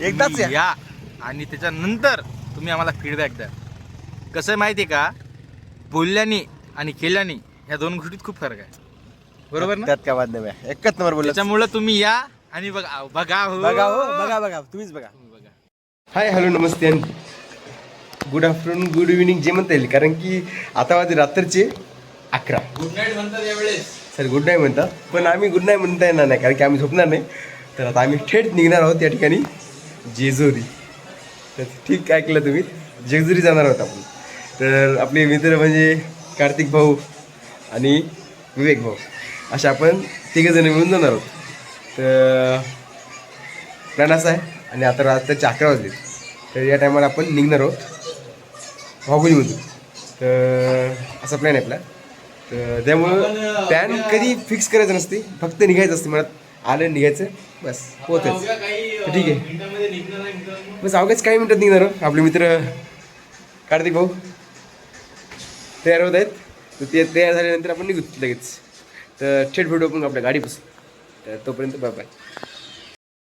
एकदाच तुम्ही या. आणि त्याच्यानंतर तुम्ही आम्हाला फीडबॅक द्या. कसं आहे माहिती आहे का? बोलल्याने आणि केल्याने ह्या दोन गोष्टीत खूप फरक आहे. बरोबर ना? त्यात काय वाद नाही. एकच नंबर बोलला त्याच्यामुळे तुम्ही या आणि बघा बघा हो. बघा हो बघा बघा. तुम्हीच बघा. तुम्ही बघा. हाय हॅलो नमस्ते. गुड आफ्टरनून गुड इव्हिनिंग जे म्हणता येईल. कारण की आता वाजले रात्रीचे अकरा. गुड नाईट म्हणतात यावेळेस. सर गुड नाईट म्हणतात. पण आम्ही गुड नाईट म्हणता येणार नाही कारण की आम्ही झोपणार नाही. तर आता आम्ही थेट निघणार आहोत या ठिकाणी. जेजुरी. तर ठीक ऐकलं तुम्ही? जेजुरी जाणार आहोत आपण. तर आपले मित्र म्हणजे कार्तिक भाऊ आणि विवेक भाऊ. अशा आपण तिघंजण मिळून जाणार आहोत. तर प्लॅन असा आहे आणि आता रात्रीचे अकरा वाजले. तर या टायमाला आपण निघणार आहोत वाघोलीमधून. तर असा प्लॅन आहे आपला. तर त्यामुळं प्लॅन कधी फिक्स करायचं नसते. फक्त निघायचं असते. म्हणत आलं निघायचं. बस तर ठीक आहे. बस अवघ्याच काही मिनटात निघणार. आपले मित्र कार्तिक भाऊ तयार होत आहेत. तर ते तयार झाल्यानंतर आपण निघू लगेच. तर थेट भेटू आपण आपल्या गाडीपासून. तर तोपर्यंत बाय बाय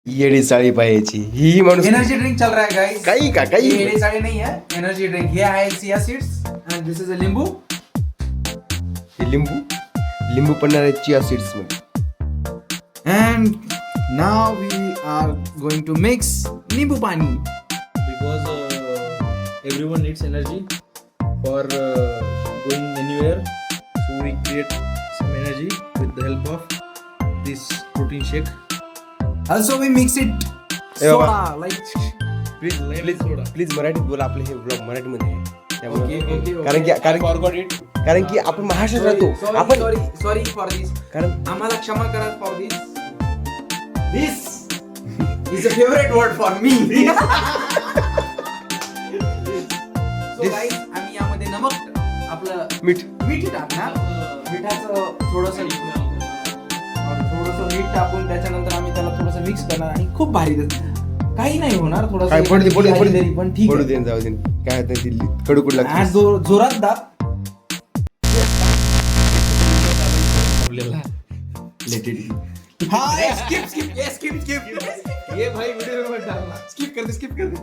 येडी चाळी पाहायची. ही माणूस एनर्जी ड्रिंक चल रहा है गाइस काही का काही? ये साड़ी नहीं है एनर्जी ड्रिंक ये है chia seeds and this is a nimbu हे लिंबू लिंबू पडणार आहे chia सीड्समध्ये. And now we are going to mix nimbu pani because uh, everyone needs energy for uh, going anywhere so we create some energy with the help of this protein shake also we mix it soda like please please please मराठीत बोला आपलं हे blog मराठीमध्ये आहे Okay, त्यामुळे okay, okay. कारण की कारण forgot it कारण की आपण महाराष्ट्रात राहतो आपण सॉरी सॉरी फॉर दिस कारण आम्हाला क्षमा करा for this this is a favourite word for me आम्ही यामध्ये नमक आपलं मीठ. मीठ टाकणार मिठाचं थोडस थोडस मीठ टाकून त्याच्यानंतर आम्ही त्याला थोडस मिक्स करणार आणि खूप भारी काही नाही होणार थोडस काय पडते पण ठीक पडू आहे. दे जाऊ दे. काय दिल्ली कडूकुड आज लागते जो- जोरात दाब. हा स्किप स्किप ये स्किप स्किप ये भाई वीडियो में मत डालना। स्किप कर दे स्किप कर दे.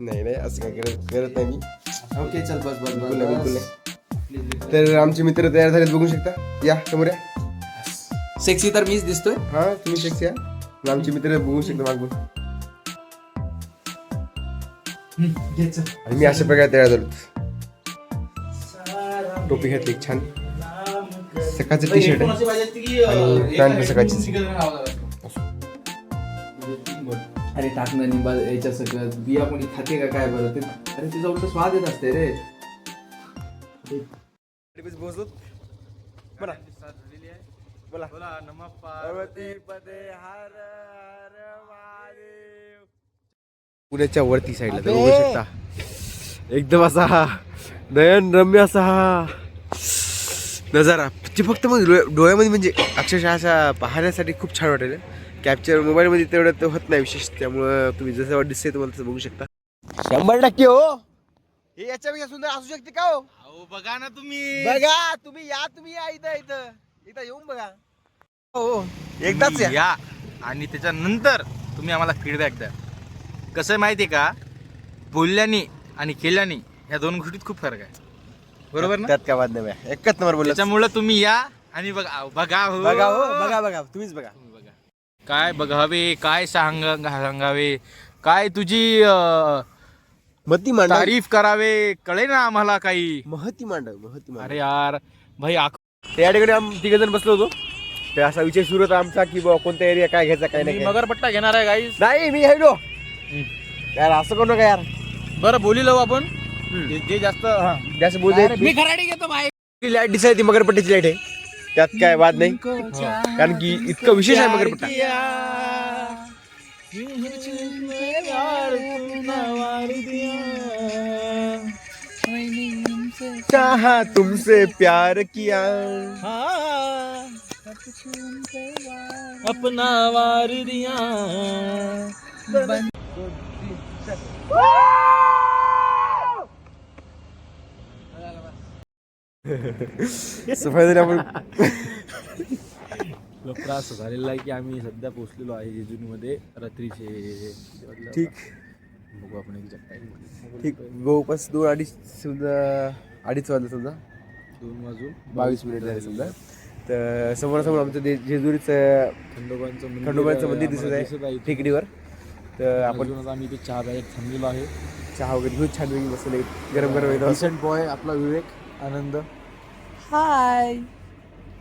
नाही नाही असं काय करत करत नाही. मी ओके चल बस बस बिलकुल नाही बिलकुल बस. नाही तर आमचे मित्र तयार झालेत बघू शकता. या समोर या. सेक्सी तर मीच दिसतोय. हा तुम्ही शेक्स या आमचे मित्र बघू शकता मागून आणि मी अशा प्रकारे तयार झालो टोपी घातली एक छान. सकाळचं टी शर्ट आहे. आणि पॅन्ट पण सकाळची अरे टाकणं निंबा याच्या सगळं बिया कोणी खाते का काय बरं? ते अरे तिचा उलट स्वाद येत असते रे. पोहोचलो बोला. बोला. बोला नमः पार्वती पदे हर हर महादेव. पुण्याच्या वरती साईडला तर बघू शकता. एकदम असा हा नयन रम्य असा हा. नजारा. जे फक्त मग डोळ्या- डोळ्यामध्ये म्हणजे अक्षरशः असा पाहण्यासाठी खूप छान वाटेल. कॅप्चर मोबाईलमध्ये तेवढं तर होत नाही विशेष. त्यामुळं तुम्ही जसं दिसते तुम्हाला तसं बघू शकता. शंभर टक्के हो. हे याच्यापेक्षा सुंदर असू शकते का हो? अहो बघा ना तुम्ही. बघा तुम्ही या तुम्ही या इथं इथं. इथं येऊन बघा. हो एकदाच तुम्ही या या आणि त्याच्यानंतर तुम्ही आम्हाला फीडबॅक द्या. कसं आहे माहिती आहे का? बोलल्याने आणि केल्याने ह्या दोन गोष्टीत खूप फरक आहे. बरोबर ना? त्यात काय वाद नाही बा. एकच नंबर बोलला. त्याच्यामुळे तुम्ही या आणि बघा बघा हो. बघा हो बघा बघा तुम्हीच बघा. बघा. काय बघावे काय सांग सांगावे काय तुझी अं, मती मांडव. तारीफ करावे कळे ना आम्हाला काही. महती मांडव महती मांडव. अरे यार भाई आख त्या ठिकाणी आम्ही तिघ जण बसलो होतो. ते असा विषय सुरू होता आमचा की बुवा कोणता एरिया काय घ्यायचा काय नाही काय. मगरपट्टा घेणार आहे गाईस नाही मी हॅलो यार असं करू नका यार. बरं बोली लावू आपण. जे- जे जास्त हा. जास्त बोलते मी खराडी घेतो भाई लाइट दिसायची मगरपट्टीची लाइट आहे. त्यात काय वाद नाही. कारण की इतकं विशेष आहे मगरपट्टा. चाहा तुमसे प्यार किया. अपना वार दिया. सफाई आपण लोक असं झालेलं आहे की आम्ही सध्या पोहोचलेलो आहे जेजुरीमध्ये रात्रीचे. ठीक. बघू आपण एक्झॅक्ट टाईम ठीक. जवळपास दोन अडीच समजा अडीच वाजले समजा. दोन वाजून बावीस मिनिट झाले समजा. तर समोरासमोर आमचं ते जेजुरीचं खंडोबांचं मंदिर खंडोबाचं मंदिर आम्हाला दिसत आहे टेकडीवर. तर आपण आम्ही इथे चहा प्यायला थांबलेलो आहे. चहा वगैरे घेऊन छान पैकी बसले गरम गरम एकदम. बॉय आपला विवेक. आनंद. हाय.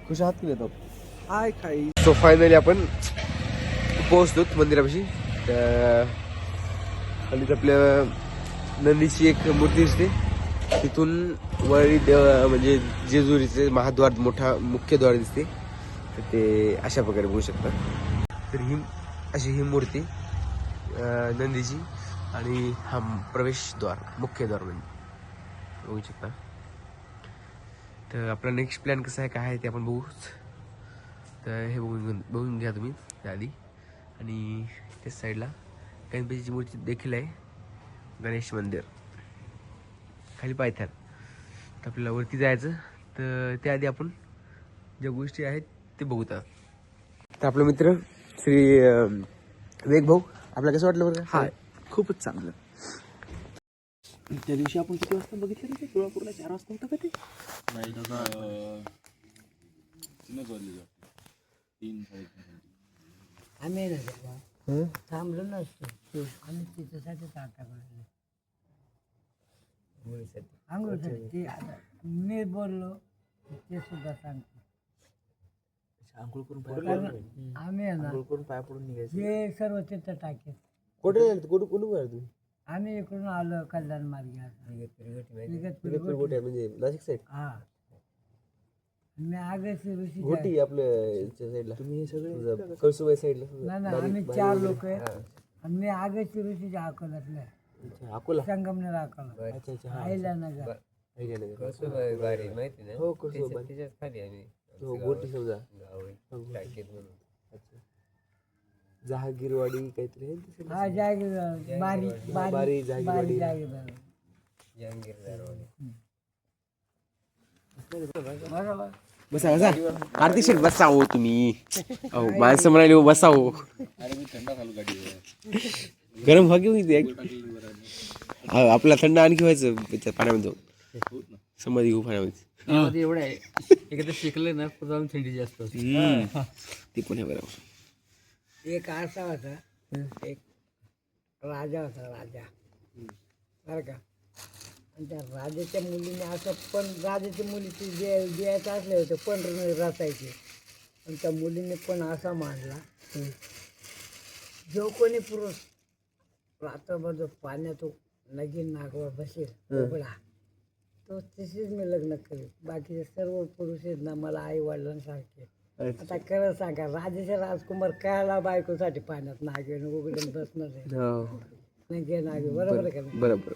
खुश आहात की येतो हाय खाई. सो फायनली आपण पोहोचलो मंदिरापाशी. खालीच आपल्या नंदीची एक मूर्ती दिसते. तिथून वरी देव म्हणजे जेजुरीचे महाद्वार मोठा मुख्य द्वार दिसते. तर ते अशा प्रकारे बघू शकता. तर ही अशी ही मूर्ती नंदीची आणि हा प्रवेशद्वार मुख्य द्वार म्हणजे. बघू शकता. तर आपला नेक्स्ट प्लॅन कसा आहे काय आहे ते आपण बघूच तर हे बघून घेऊन बघून घ्या तुम्ही त्याआधी आणि त्याच साईडला गणपतीची मूर्ती देखील आहे. गणेश मंदिर. खाली पायथ्यात तर आपल्याला वरती जायचं. तर त्याआधी आपण ज्या गोष्टी आहेत ते बघूत तर आपला मित्र श्री वेग भाऊ आपल्याला कसं वाटलं बरं हा खूपच चांगलं. त्या दिवशी आपण किती वाजता बघितलं रे ते तुळापूरला चार वाजता होतं का ते? नाही दादा तीनच वाजले तीन साडेतीन आम्ही ना तेव्हा थांबलो नसतो. आम्ही तिच्यासाठी टाटा आंघोळीसाठी. ते आता मी बोललो ते सुद्धा सांगतो आंघोळ करून कारण आम्ही आहे ना आंघोळ करून पाया पडून निघायचं. जे सर्व तिथं टाकेल. कुठे गेले कुठे कुठून गेले तुम्ही? आम्ही इकडून आलो कल्याण मार्गे आता. इगतपुरी म्हणजे नाशिक साईड हा. मी ऋषी गोटी आपल्या साईडला तुम्ही हे सगळे कळसुबाई साईडला नाही नाही आम्ही चार लोक आहे मी ऋषीच्या अकोल्यातला आहे. अकोला? संगमनेर अकोला. अच्छा अच्छा आईला नगर. हो कळसुबाई हो गोटी समजा. जहागीरवाडी काहीतरी आहे ना तिथे? हा जागीर बारी बारी बारी जागीरवाडी. बारी जागीर बरोबर बसा बसा. कार्तिक शेठ बसा हो तुम्ही. अहो माणसं म्हणाले हो बसा हो गरम व्हा घेऊ इथे. अहो, आपला थंड आणखी व्हायचं त्याच्या पाण्यामध्ये. जाऊन समाधी घेऊ पाण्यामध्ये. एवढं आहे. एकदा शिकले ना पुढे थंडी जास्त होती ते पण आहे बरोबर. एक असा होता एक राजा होता राजा. बरं का? आणि त्या राजाच्या मुलीने असं पण राजाच्या मुलीचे जे द्यायचं असले होते पण रचायचे. आणि त्या मुलीने पण असा मांडला जो कोणी पुरुष रात्रभर जो पाण्यात नगीन नागवर बसेल उघडा तो तशीच मी लग्न करेल बाकीचे सर्व पुरुष आहेत ना मला आई वडिलांसारखे आता खरं सांगा राजाचे राजकुमार कायला बायकोसाठी पाण्यात नागे उघडून बसणार आहे. हो. नाही घे नागे बरोबर आहे का नाही? बरोबर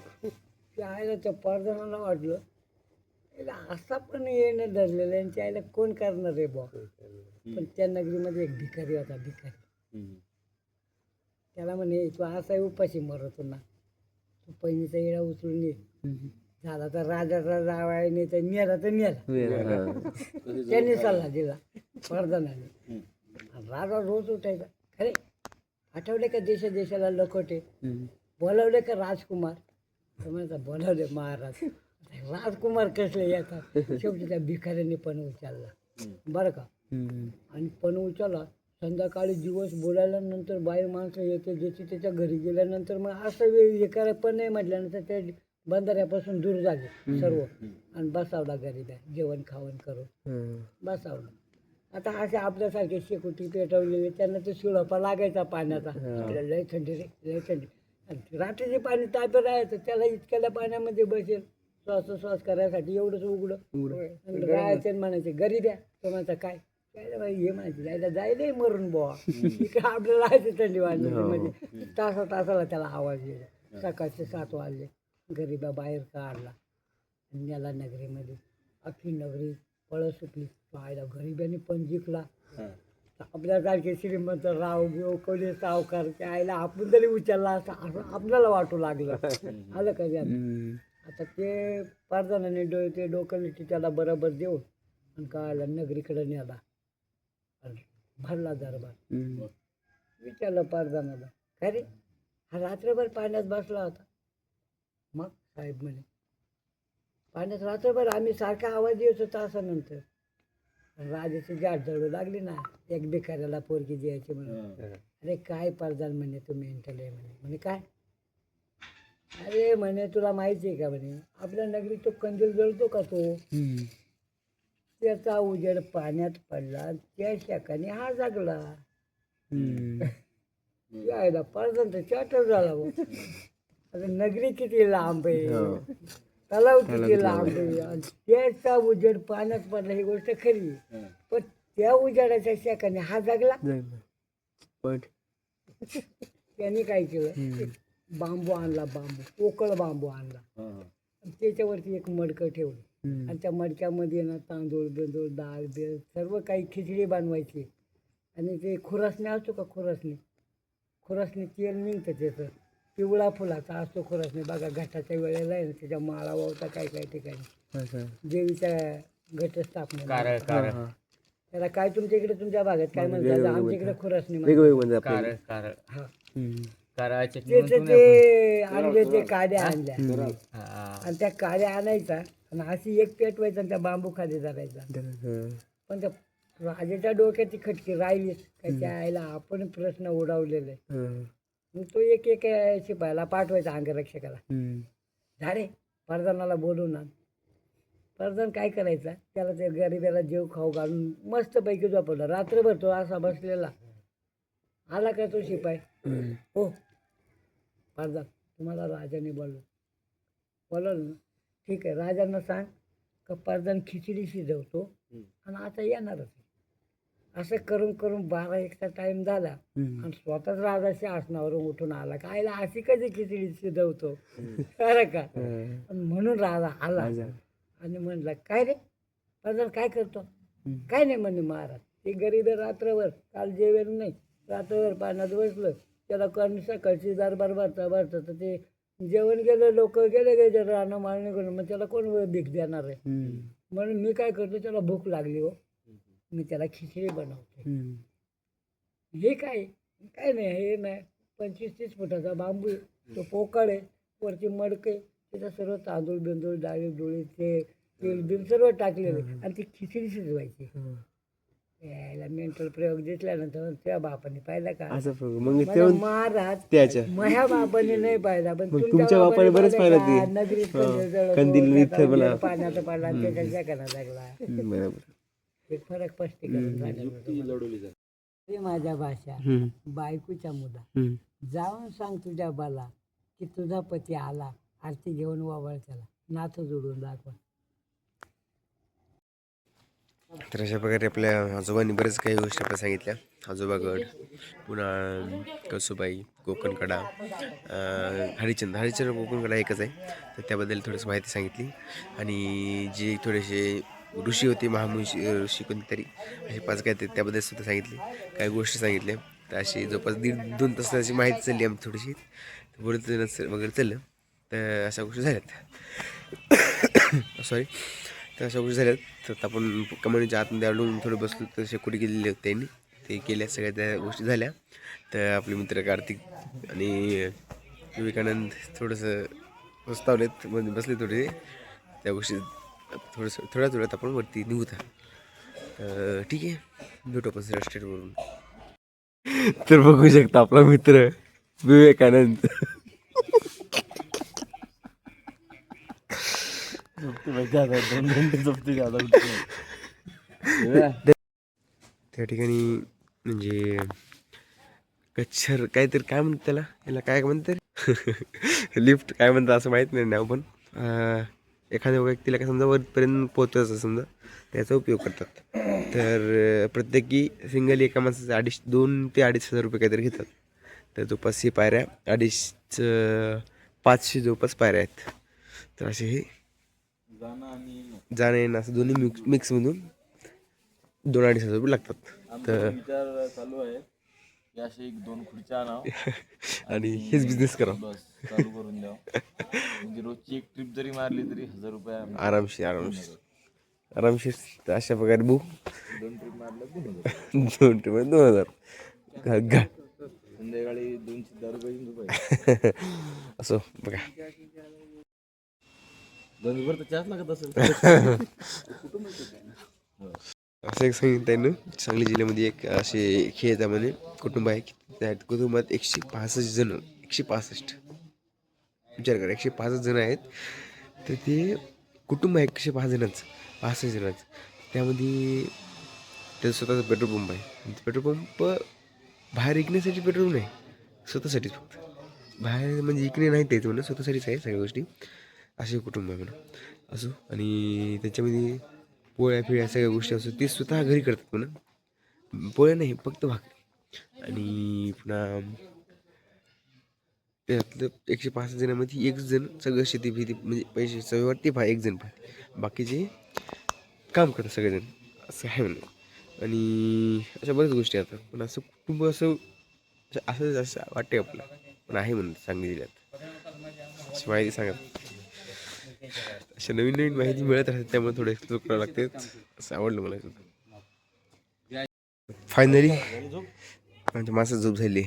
ते आईला त्या परदानाला वाटलं याला असा पण येणं धरलेलं आहे आणि त्या आईला कोण करणार आहे बुवा? पण त्या नगरीमध्ये एक भिकारी होता भिकारी. त्याला म्हणे तू असा उपाशी मरतो ना. तू पैनीचा येडा उचलून ये. झाला तर राजाचा जावाय नाही तर मेला तर मेला. त्यांनी सल्ला दिला वरदानाने. आणि राजा रोज उठायचा. खरे आठवले का देशा देशाला लखोटे बोलावले का राजकुमार? तर म्हणता बोलावले महाराज. राजकुमार कसले येतात? शेवटी त्या भिकाऱ्यांनी पण उचलला. बरं का? आणि पण उचलला. संध्याकाळी दिवस बोलायला नंतर बाई माणसं येते ज्याची त्याच्या घरी गेल्यानंतर मग असं वेळ हे करायला पण नाही म्हटल्यानंतर ते बंधाऱ्यापासून दूर झाले सर्व. आणि बसावला गरीब आहे जेवण खावण करून. बसावलं आता असे आपल्यासारखे शेकोटी पेटवलेले त्यांना ते सुळपा लागायचा पाण्याचा. आपल्याला लय थंडी रे लय थंडी. आणि रात्रीचे पाणी तापे राहायचं त्याला इतक्याला पाण्यामध्ये बसेल. श्वासोश्वास करायसाठी एवढंच उघडं. राहायचं म्हणायचे गरीब आहे तो काय? काय हे म्हणायचे जायला जायला मरून बुवा. आपल्याला राहायचं थंडी वाजली म्हणजे तासा तासाला त्याला आवाज गेला सकाळचे सात वाजले. गरीबा बाहेर काढला. आणि नेला नगरीमध्ये. अख्खी नगरी पळत सुटली पाहायला गरिबाने पण जिंकला. आपल्यासारखे श्रीमंत राव बिव कोणी सावकार आईला आपण तरी उचलला असं असं आपल्याला वाटू लागलं. आलं का? आता ते पारदानाने डो ते डोकं त्याला बरोबर देऊन आणि काढला नगरीकडे नेला. भरला दरबार. विचारलं पारदानाला काय रे? हा रात्रभर पाण्यात बसला होता. मग साहेब म्हणे पाण्यात रात्रभर आम्ही सारखा आवाज येत होता असं नंतर राजाची गाठ जळू लागली ना एक भिकाऱ्याला पोरगी द्यायची म्हणून. अरे काय पारदान म्हणे तुम्ही मेंटल आहे म्हणे. म्हणे काय? अरे म्हणे तुला माहिती आहे का म्हणे आपल्या नगरीत तो कंदील जळतो का तो? त्याचा उजेड पाण्यात पडला त्या शाखाने हा जागला. यायला पारदान तर चाटर झाला नगरी किती लांब आहे. तलाव किती लांब आहे. आणि त्याचा उजेड पाण्यात पडला ही गोष्ट खरी पण त्या उजेडाच्या शाखाने हा जागला. पण त्यांनी काय केलं? बांबू आणला बांबू. पोकळ बांबू आणला. आणि त्याच्यावरती एक मडकं ठेवलं. आणि त्या मडक्यामध्ये ना तांदूळ बिंदूळ डाळ बिळ सर्व काही खिचडी बनवायची. आणि ते खुरासणे असतो का खुरासणे? खुरासणे तेल निघतं त्याचं. पिवळा फुलाचा असतो खुरासणे बघा घटाच्या वेळेला आहे ना त्याच्या माळा वावता काय काय ठिकाणी. देवीच्या घटस्थापना त्याला काय तुमच्या इकडे तुमच्या भागात काय म्हणतात? आमच्या इकडे खुरासणे म्हणतात. कार कार हा. कारळाची चटणी त्याचे म्हणतो ना ते आणले ते काड्या आणल्या. आपण. हा. आणि त्या काड्या आणायचा आणि अशी एक पेटवायचा आणि त्या बांबू खाली धरायचा. पण त्या राजाच्या डोक्यात ती खटकी राहिलीच. काय त्या आईला आपण प्रश्न उडवलेले. मग तो एक एक शिपायाला पाठवायचा अंगरक्षकाला. झाडे परदानाला बोलून आण परदान काय करायचा? त्याला ते गरिबाला जेव खाऊ घालून मस्तपैकी झोपवलं. रात्रभर तो असा बसलेला. आला का तो शिपाई? हो. परदान तुम्हाला राजाने बोलव बोलवलं ना? ठीक आहे राजांना सांग का परदान खिचडी शिजवतो आणि आता येणारच. आहे. असं करून करून बारा एकचा टाइम झाला. आणि स्वतःच राजाच्या आसनावरून उठून आला. का आईला अशी कधी खिचडी शिजवतो? खरं का? म्हणून राजा आला. आणि म्हणला काय रे? परदान काय करतो? काय नाही म्हणे महाराज ते गरीब रात्रभर. काल जेवेल नाही. रात्रभर पाण्यात बसलं. त्याला कण सकाळची दरबार भरता भरता तर ते जेवण गेलं लोक गेले गेले राहणं मारणे करून. मग त्याला कोण भीक देणार आहे? म्हणून मी काय करतो त्याला भूक लागली हो. मी त्याला खिचडी बनवतो. हे काय? काय नाही हे नाही पंचवीस तीस फुटाचा बांबू आहे. तो पोकळ आहे वरची मडक आहे. त्याच्यात सर्व तांदूळ बिंदूळ डाळी डोळी ते तेल बिल सर्व टाकलेलं. आणि ती खिचडी शिजवायची. यायला मेंटल प्रयोग दिसल्यानंतर त्या बापाने पाहिला का? महाराज त्याच्या. माझ्या बापाने नाही पाहिला पण तुमच्या बापाने बरंच पाहिलं. नगरीत त्याचा उजेड पाण्याचा पडला आणि त्याच्या जगाला लागला. एक फरक स्पष्टीकरण झालं ते माझ्या भाषा बायकोच्या मुला. जाऊन सांग तुझ्या बाला की तुझा पती आला आरती घेऊन वावळ त्याला नाथ जोडून दाखवा. तर अशा प्रकारे आपल्या आजोबांनी बरेच काही गोष्टी आपल्याला सांगितल्या. आजोबागड पुन्हा कसूबाई कोकणकडा अं, हरिचंद. हरिचंद्र कोकणकडा एकच आहे. तर त्याबद्दल थोडीशी माहिती सांगितली. आणि जे थोडेसे ऋषी होते महामुषी ऋषी कोणतरी असे पाच काय ते त्याबद्दल सुद्धा सांगितले काही गोष्टी सांगितल्या. तर अशी जवळपास दीड दोन तासाची माहिती चालली आमची थोडीशी. बोलत वगैरे चाललं. तर अशा गोष्टी झाल्यात. सॉरी तर अशा गोष्टी झाल्यात. तर आपण कमानीच्या आतमध्ये अडून थोडं बसलो तर शेकोटी केलेली होती त्यांनी ते केल्या सगळ्या त्या गोष्टी झाल्या. तर आपले मित्र कार्तिक आणि विवेकानंद थोडंसं प्रस्तावलेत मध्ये बसले थोडे. त्या गोष्टी थोडंसं थोड्या थोड्यात आपण वरती निघूत ठीक आहे. भेटू आपण स्टेटवरून तर बघू शकता आपला मित्र विवेकानंद. त्या ठिकाणी म्हणजे कच्छर काहीतरी काय म्हणतात त्याला? याला काय म्हणतात? लिफ्ट काय म्हणतात असं माहीत नाही नाव पण एखाद्या व्यक्तीला काय समजा वरपर्यंत पोहोचायचं समजा त्याचा उपयोग करतात. तर प्रत्येकी सिंगल एका माणसाचे अडीच दोन ते अडीच हजार रुपये काहीतरी घेतात. तर जवळपास ही पायऱ्या अडीच पाचशे जवळपास पायऱ्या आहेत. तर असे हे जाणं येणं असं दोन्ही मिक्स मिक्समधून दोन अडीच हजार रुपये लागतात. तर विचार चालू आहे असे एक दोन खुर्च्या आणि हेच बिझनेस करा. बस चालू करून द्यावं म्हणजे रोजची एक ट्रिप जरी मारली तरी हजार रुपये आम्ही- आरामशीर आरामशीर. आरामशीर अशा प्रकारे बुक दोन ट्रिप दोन हजार. घा- घा. संध्याकाळी दोनशे दहा रुपये असो बघा. दोन तर चहाच लागत असेल. असं एक सांगितलं आहे ना सांगली जिल्ह्यामध्ये एक असे खेळ कुटुंब आहे की त्या कुटुंबात एकशे पासष्ट जण एकशे पासष्ट. विचार करा एकशे पासष्ट जण आहेत. तर ते कुटुंब आहे एकशे पाच जणांचं पासष्ट जणांचं. त्यामध्ये त्याचं स्वतःचा पेट्रोल पंप आहे. पेट्रोल पंप बाहेर विकण्यासाठी पेट्रोल नाही स्वतःसाठीच फक्त. बाहेर म्हणजे इकडे नाही त्याचं म्हणून स्वतःसाठीच आहे सगळ्या गोष्टी. असे कुटुंब आहे म्हणा. असो आणि त्याच्यामध्ये पोळ्या फिळ्या सगळ्या गोष्टी असतात ते स्वतः घरी करतात म्हणा पोळ्या नाही फक्त भाकरी. आणि पुन्हा त्यातलं एकशे पाच जणांमध्ये एक जण सगळं शेती भीती म्हणजे पैसे सगळं ते पहा एक जण पाहते बाकीचे काम करतात सगळेजण असं आहे म्हणून. आणि अशा बऱ्याच गोष्टी आता. पण असं कुटुंब असं असं- असं असं वाटते आपलं. पण आहे म्हणून सांगली जिल्ह्यात माहिती सांगा अशा नवीन नवीन माहिती मिळत राहते त्यामुळे थोडं एक्सप्लोर करावं लागते. असं आवडलं मला. सुद्धा फायनली आमच्या माणसं झोप झाली.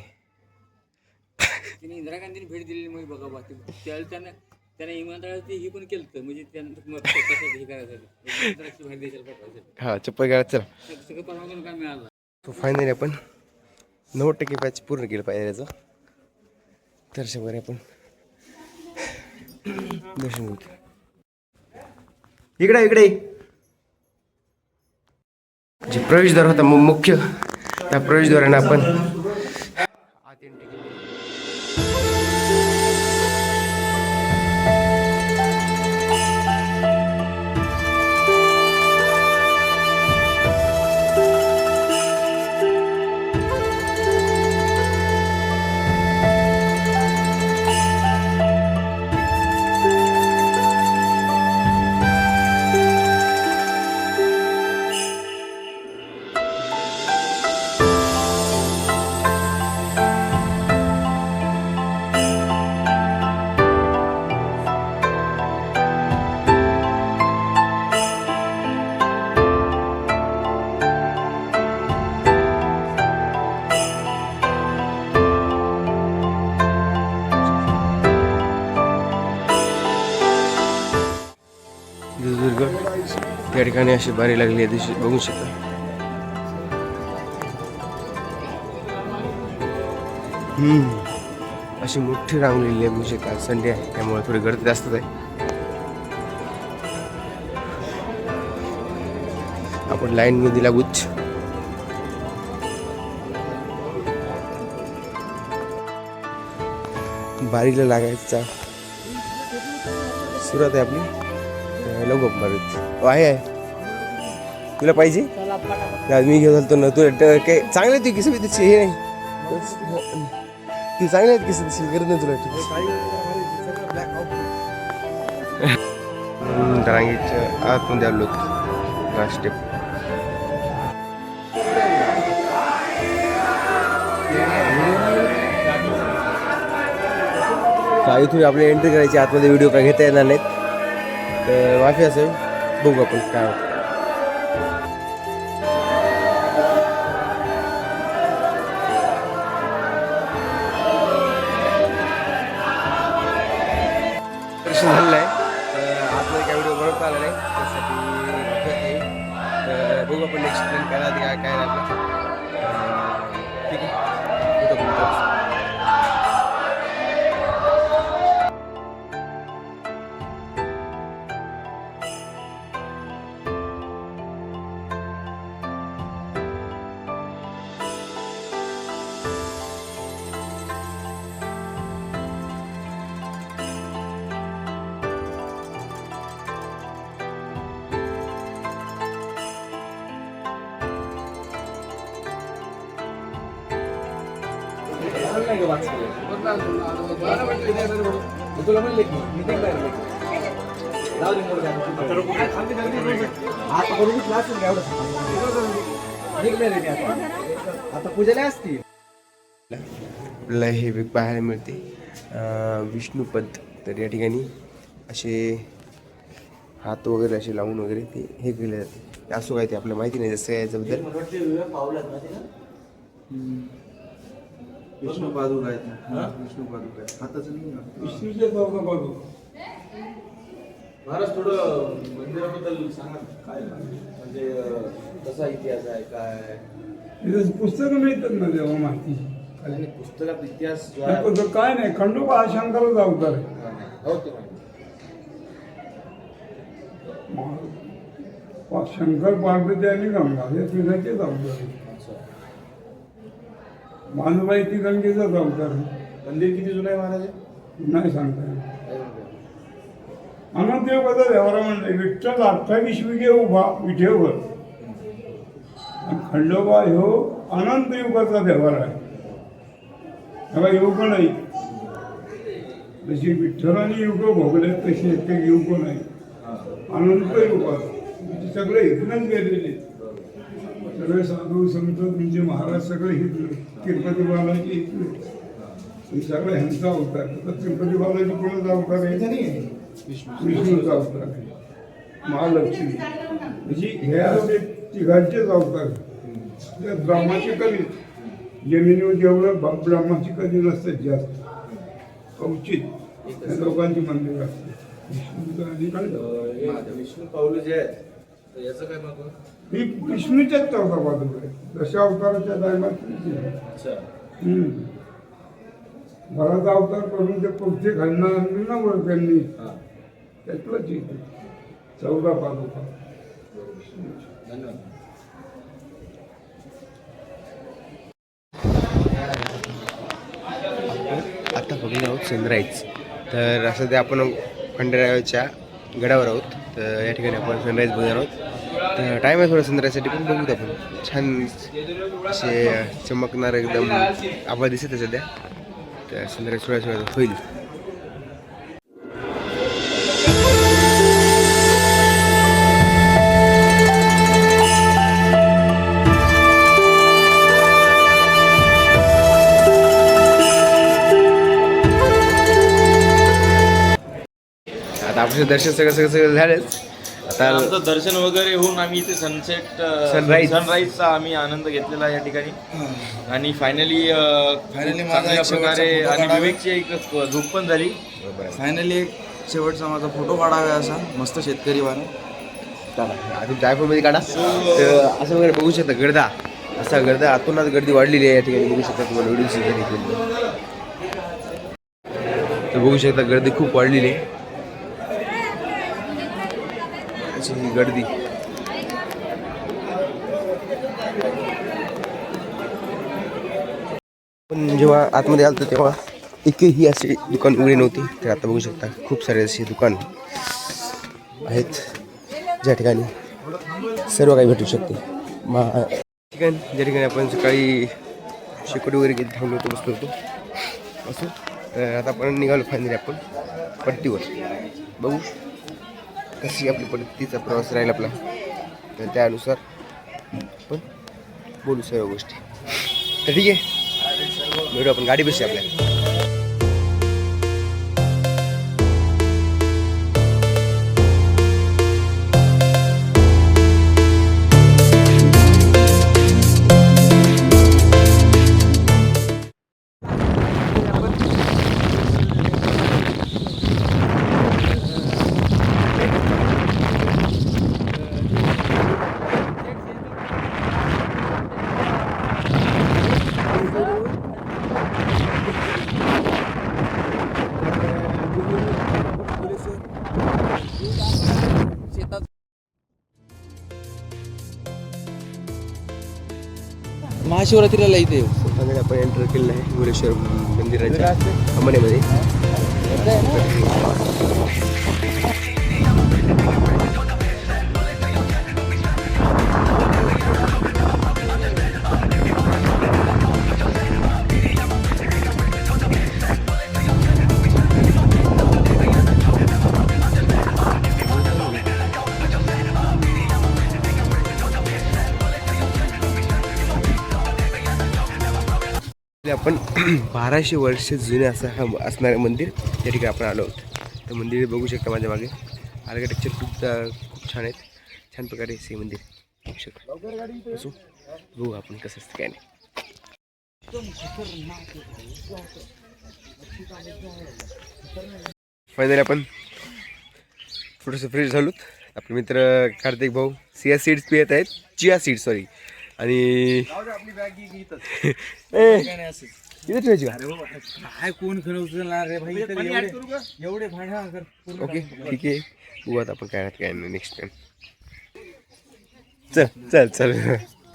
इंदिरा गांधीने भेट दिलेली मग बघा बा. ते त्यावेळेस त्यांना त्याने इमानदाराची हे पण केलं होतं, म्हणजे त्यांना हे चप्पल गाड्यात चला. सग- सगळं परवानगी काय मिळालं. सो फायनली आपण नव्वद टक्के पॅच पूर्ण केलं पाहिजे याचं. तर प्रकारे आपण दर्शन घेतो इकडे इकडे. जे प्रवेशद्वार होता मुख्य त्या प्रवेशद्वाराने आपण त्या ठिकाणी अशी बारी लागली आहे दिवशी बघू शकता. अशी मोठी रांगलेली आहे बघू शकता. संडे आहे त्यामुळे थोडी गर्दी जास्तच आहे. आपण लाईन मध्ये लागूच. बारीला लागायचा. सुरुवात आहे आपली. तर लवकर मारूत आहे आहे. तुला पाहिजे? आज मी घेऊन चालतो ना तू काय चांगले तू किस त्याची हे नाही. ती चांगले आहेत किस तशी गरज नाही तुला रांगीच्या आतमध्ये आलो. स्टेप काही इथून आपली एंट्री करायची आतमध्ये व्हिडिओ काय घेता येणार नाहीत? तर माफी असेल बघू आपण तुला म्हणले की नाही रे. जाऊ दे मोठं काय. आता बरोबर क्लास आहे एवढं? निघणार रे मी आता. आता पूजेला असती आपल्याला हे वेग पाहायला मिळते. विष्णुपद तर या ठिकाणी असे हात वगैरे असे लावून वगैरे ते हे केले जाते. असं काय ते आपल्याला माहिती नाही जसं याच्याबद्दल. विष्णू पादुका आहेत. ना विष्णू पादुका आहेत. हाताचं नाही विष्णूचे चौदा बाजू महाराज थोडं मंदिराबद्दल सांगा. ना. काय म्हणजे अं, कसा इतिहास आहे काय पुस्तकं मिळतात ना तेव्हा माहिती. आणि पुस्तकात इतिहास जो आहे. काय नाही. खंडोबा हा शंकराचा अवतार आहे. हो ते माहिती पा- शंकर पार्वती आणि गंगा हे तिघांचेच अवतार. आहे मानुबाई ती गंगेचाच अवतार मंदिर किती जुनं आहे महाराज? नाही सांगता? अनंत योगाचा व्यवहार म्हणले विठ्ठल अठ्ठावीस विघे उभा विठेवर. खंडोबा ह्यो अनंत युगाचा व्यवहार आहे. तेव्हा युग नाही. जशी विठ्ठलाने युग भोगले तशी एक एक युग नाही. अनंत युगात. म्हणजे सगळे इथूनच गेलेले. सगळे साधू संत तुमचे महाराज सगळे हितले तिरुपती बालाजी इथले हे सगळे ह्यांचा अवतार. तिरुपती बालाजी कोणाचा अवतार आहे? विष्णूचा अवतार आहे. महालक्ष्मी. म्हणजे ह्या जे तिघांचेच अवतार आहेत. त्यात ब्रह्माची कमी जमिनीवर जेवढं ब- ब्रह्माची कधी नसते जास्त. कवचित त्या लोकांची मंदिर असते विष्णूचं आणि हे विष्णू पावलं जे आहेत याचं काय महत्त्व ही विष्णूच्याच चौदा बाजू आहे दशा अवताराच्या टायमात अच्छा. भराचा अवतार करून ते पृथ्वी घालणार त्यांनी. हां. त्यातलंच एक चौदा पादुका. धन्यवाद. आता बघणार आहोत सनराईज तर असं ते आपण खंडेरायाच्या गडावर आहोत. तर या ठिकाणी आपण सनराईज बघणार आहोत. तर टाईम आहे थोडं सनराईजसाठी पण बघूत आपण. छान असे चमकणार एकदम आवाज दिसत आहे सध्या. तर सनराईज थोड्या थोड्या होईल. आता आपलं दर्शन सगळं सगळं सगळं झालंच. आमचं दर्शन वगैरे होऊन आम्ही इथे सनसेट Sunrise. सनराईजचा आम्ही आनंद घेतलेला आहे या ठिकाणी. आणि फायनली Finally माझा चांगल्या एक शेवटचा प्रकारे आणि. विवेकची एक झोप पण झाली. फायनली एक शेवटचा माझा फोटो काढावा असा. मस्त शेतकरी वाला आता जायपूरमध्ये काढा? तर असं वगैरे बघू शकता गर्दा. असा गर्दा आतूनच गर्दी वाढलेली आहे या ठिकाणी बघू शकता तुम्हाला व्हिडिओ सुद्धा तर बघू शकता गर्दी खूप वाढलेली आहे. त्याची ही गर्दी. पण जेव्हा आतमध्ये आलतो तेव्हा एकही अशी दुकान उघडी नव्हती. तर आता बघू शकता खूप सारे असे दुकान आहेत. ज्या ठिकाणी सर्व काही भेटू शकते. मा ठिकाण ज्या ठिकाणी आपण सकाळी शेकोटी वगैरे घेत थांबलो होतो बसलो होतो. असं. तर आता आपण निघालो फायनली आपण पट्टीवर. बघू. कशी आपली पद्धतीचा प्रवास राहील आपला तर त्यानुसार आपण बोलू सर्व गोष्टी. तर ठीक आहे भेटू आपण गाडी बसू आपल्या. महाशिवरात्रीला इथे येऊ त्यामध्ये आपण एंटर केलेलं आहे मुरेश्वर मंदिराच्या अंमनेमध्ये बाराशे वर्ष जुने असं हा असणारं मंदिर त्या ठिकाणी आपण आलो आहोत. तर मंदिर बघू शकता माझ्या मागे. आर्किटेक्चर खूप खूप छान आहेत. छान प्रकारे हे मंदिर होऊ शकतं. असो बघू आपण कसं असतं काय नाही. फायनली आपण थोडंसं फ्रेश झालोत. आपले मित्र कार्तिक भाऊ सिया सीड्स पियत आहेत. चिया सीड्स सॉरी आणि इथे ठेवायची का? काय कोण खरं उचलणार रे भाई इथं एवढे एवढे भांडा कर. पूर्ण ओके ठीक आहे. बघू आता आपण काय काय नाही नेक्स्ट टाइम चल चल चल.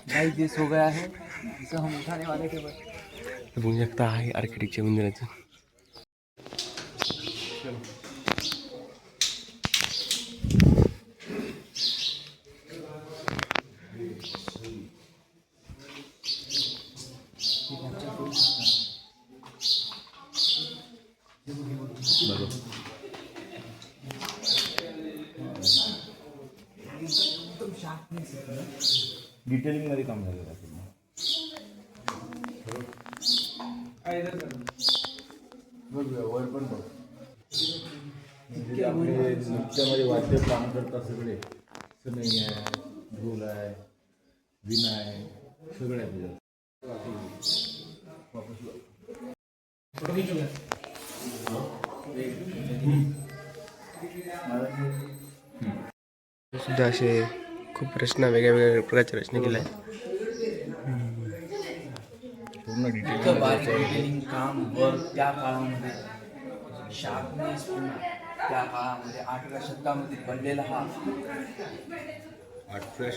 भाई जे सो गया है जिसे हम उठाने वाले थे बस बघू. शकता आहे आर्किटेक्चर मंदिराचं. डिटेलिंगमध्ये काम झालेलं आहे पूर्ण. बघ, वर पण बघ. म्हणजे आपले नृत्यामध्ये वाद्य काम करतात सगळे सनई आहे ढोल आहे विणा आहे सगळं आहे त्याच्यात सुद्धा असे खूप रचना वेगळ्या वेगळ्या प्रकारच्या रचना केल्या आहेत पूर्ण डिटेल बारीक डिटेलिंग काम वर त्या काळामध्ये शार्पनेस त्या काळामध्ये आठव्या शतकामध्ये बनलेला हा. आठव्या जे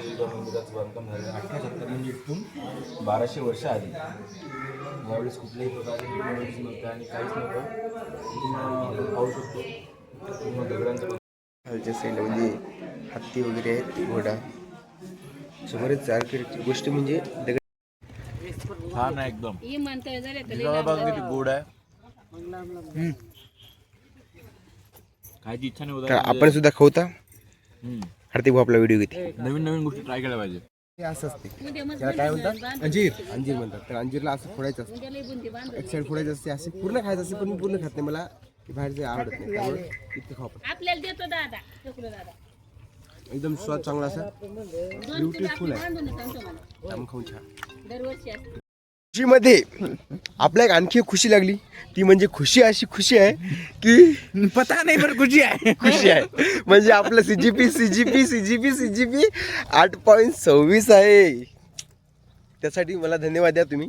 सुद्धा मंदिराचं बांधकाम झालं. आठव्या शतकात म्हणजे इथून बाराशे वर्ष आधी. यावेळेस कुठल्याही प्रकारचे टेक्नॉलॉजी नव्हत्या आणि काहीच नव्हतं. पाहू शकतो. पूर्ण दगडांचं खालच्या साईडला म्हणजे हत्ती वगैरे आहेत घोडा. बरेच आर्किटेक्चर गोष्टी म्हणजे दगड छान आहे एकदम. ही. किती गोड आहे. खायची इच्छा नाही तर आपण सुद्धा खवता हार्दिक भाऊ आपला व्हिडिओ घेते. नवीन नवीन गोष्टी ट्राय केल्या पाहिजे हे असं असते. त्याला काय म्हणतात. अंजीर. अंजीर म्हणतात. तर अंजीरला असं फोडायचं असतं. एक साईड फोडायचं असते असे पूर्ण खायचं असते पण मी पूर्ण खात नाही. मला आवडत नाही. त्यामुळे खाऊ आपण आपल्याला देतो दादा शुक्र दादा. एकदम स्वाद चांगला असा दोन किलो आपली बांधून सांगतो मला त्यामुळे खाऊन छान. दरवर्षी असते खुशीमध्ये आपल्या एक आणखी एक खुशी लागली. ती म्हणजे खुशी अशी खुशी आहे की पता नाही पण खुशी आहे. खुशी आहे. म्हणजे आपलं सीजीपी सीजीपी सीजीपी सीजीपी आठ पॉईंट सव्वीस आहे. त्यासाठी मला धन्यवाद द्या तुम्ही.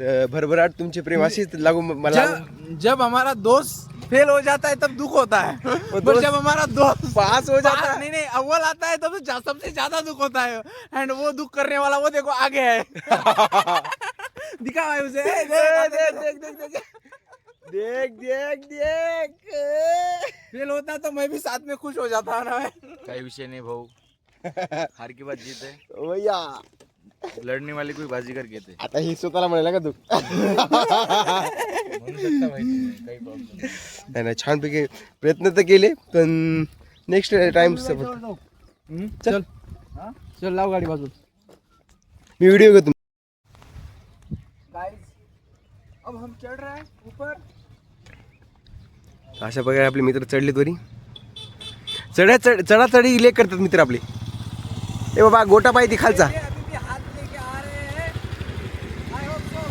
तर भरभराट तुमचे प्रेम अशीच लागू म- मला जब जब हमारा दोस्त फेल हो जाता है तब दुख होता है। पर जब हमारा दोस्त पास हो जाता पास- नहीं नहीं अव्वल आता है तब तो सबसे ज़्यादा दुख होता है। एंड वो दुख करने वाला वो देखो आगे है। दिखा भाई उसे। देख, देख देख देख देख देख देख। देख फेल होता तो मैं भी साथ में खुश हो जाता ना मैं काही विषय नाही भाऊ। हार की बात जीत। है भैया लढने वाली कोई बाजीगर घेते आता ही स्वतःला म्हणाला का तू. नाही. नाही छानपैकी प्रयत्न तर केले पण नेक्स्ट टाइम चल. चल. लाव गाड़ी बाजू मी व्हिडिओ घेतो. गाइस अब हम चढ़ रहे हैं ऊपर. अशा प्रकारे आपले मित्र चढलेत वरी चढ्या चढ चढा चढी इलेक्ट करतात मित्र आपले. ए बाबा गोटा पाहिजे खालचा ये अभी भी हाथ लेके आ रहे हैं आई होप सो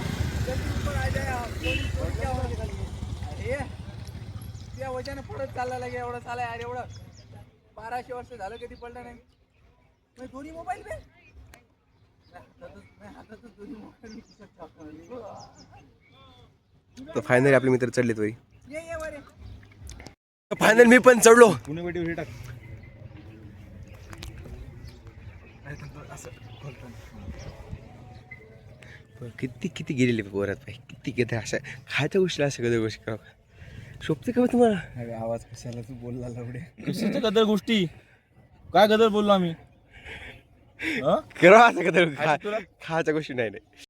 जल्दी ऊपर आ जाए आप कोणी कोणी क्या हो अरे त्या वजाने पडत चालला लागे एवढं चालाय अरे एवढं बाराशे वर्ष झालं कधी पडलं नाही. मी दोन्ही मोबाईल पे. मैं हातातच दोन्ही मोबाईल. तर फायनली आपले मित्र ये. वरे फायनल मी पण चढलो. पुणे वेटी हे टाक. पण किती किती गेलेले पाय किती किती अशा खायच्या गोष्टीला अशा कधी गोष्टी करा शोभते का बा तुम्हाला? आवाज कशाला तू बोलला लवडे? कशाच्या गदर गोष्टी? काय गदर बोललो आम्ही? करा असं खा खायच्या गोष्टी नाही नाही.